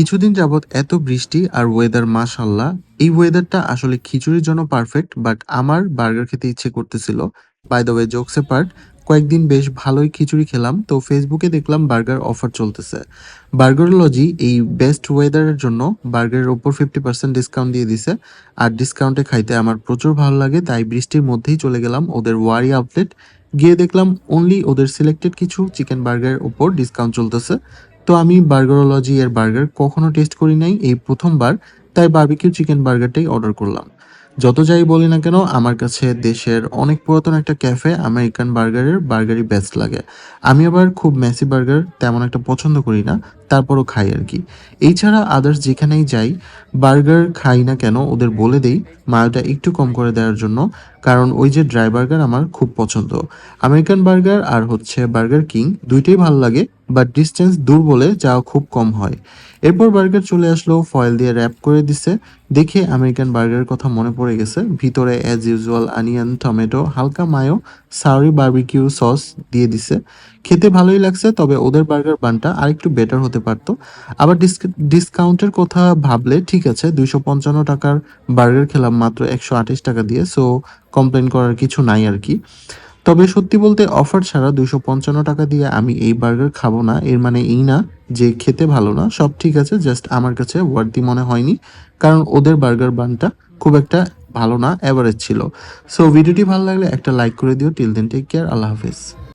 কিছুদিন যাবৎ এত বৃষ্টি আর ওয়েদার মাশাল্লাহ এই ওয়েদারটা আসলে খিচুড়ির জন্য পারফেক্ট বাট আমার বার্গার খেতে ইচ্ছে করতেছিল। বাই দ্য ওয়ে জোকসে পার্ট কয়েকদিন বেশ ভালোই খিচুড়ি খেলাম, তো ফেসবুকে দেখলাম বার্গার অফার চলতেছে। বার্গারোলজি এই বেস্ট ওয়েদারের জন্য বার্গারের ওপর ফিফটি পার্সেন্ট ডিসকাউন্ট দিয়ে দিছে, আর ডিসকাউন্টে খাইতে আমার প্রচুর ভালো লাগে, তাই বৃষ্টির মধ্যেই চলে গেলাম ওদের ওয়ারি আউটলেট গিয়ে দেখলাম অনলি ওদের সিলেক্টেড কিছু চিকেন বার্গারের ওপর ডিসকাউন্ট চলতেছে। তো আমি বার্গারোলজি এর বার্গার কখনো টেস্ট করি নাই এই প্রথমবার, তাই বার্বিকিউ চিকেন বার্গারটাই অর্ডার করলাম। যত যাই বলি না কেন, আমার কাছে দেশের অনেক পুরাতন একটা ক্যাফে আমেরিকান বার্গারের বার্গারই বেস্ট লাগে। আমি আবার খুব মেসি বার্গার তেমন একটা পছন্দ করি না, তারপরও খাই আর কি। এই ছাড়া আদার্স যেখানেই যাই, বার্গার খাই না কেন, ওদের বলে দেই মায়োটা একটু কম করে দেওয়ার জন্য, কারণ ওই যে ড্রাই বার্গার আমার খুব পছন্দ। আমেরিকান বার্গার আর হচ্ছে বার্গার কিং, দুইটাই ভালো লাগে বাট ডিস্টেন্স দূর বলে যাওয়া খুব কম হয়। এরপর বার্গার চলে আসলো ফয়েল দিয়ে র্যাপ করে দিছে। দেখে আমেরিকান বার্গারের কথা মনে পড়ে গেছে। ভিতরে অ্যাজ ইউজুয়াল আনিয়ন টমেটো হালকা মায়ো সাউরি বার্বিকিউ সস দিয়ে দিছে। খেতে ভালোই লাগছে, তবে ওদের বার্গার বানটা আরেকটু বেটার হতে পারতো। আবার ডিসকাউন্টের কথা ভাবলে ঠিক আছে, দুইশো পঞ্চান্ন টাকার বার্গার খেলাম মাত্র একশো আঠাশ টাকা দিয়ে সো কমপ্লেন করার কিছু নাই আর কি। তবে সত্যি বলতে অফার ছাড়া দুশো পঞ্চান্ন টাকা দিয়ে আমি এই বার্গার খাব না। এর মানে এই না যে খেতে ভালো না। সব ঠিক আছে জাস্ট আমার কাছে ওয়ার্দি মনে হয়নি। কারণ ওদের বার্গার বানটা খুব একটা ভালো না অ্যাভারেজ ছিল। সো ভিডিওটি ভালো লাগলে একটা লাইক করে দিও। টিল দেন টেক কেয়ার আল্লাহ হাফেজ।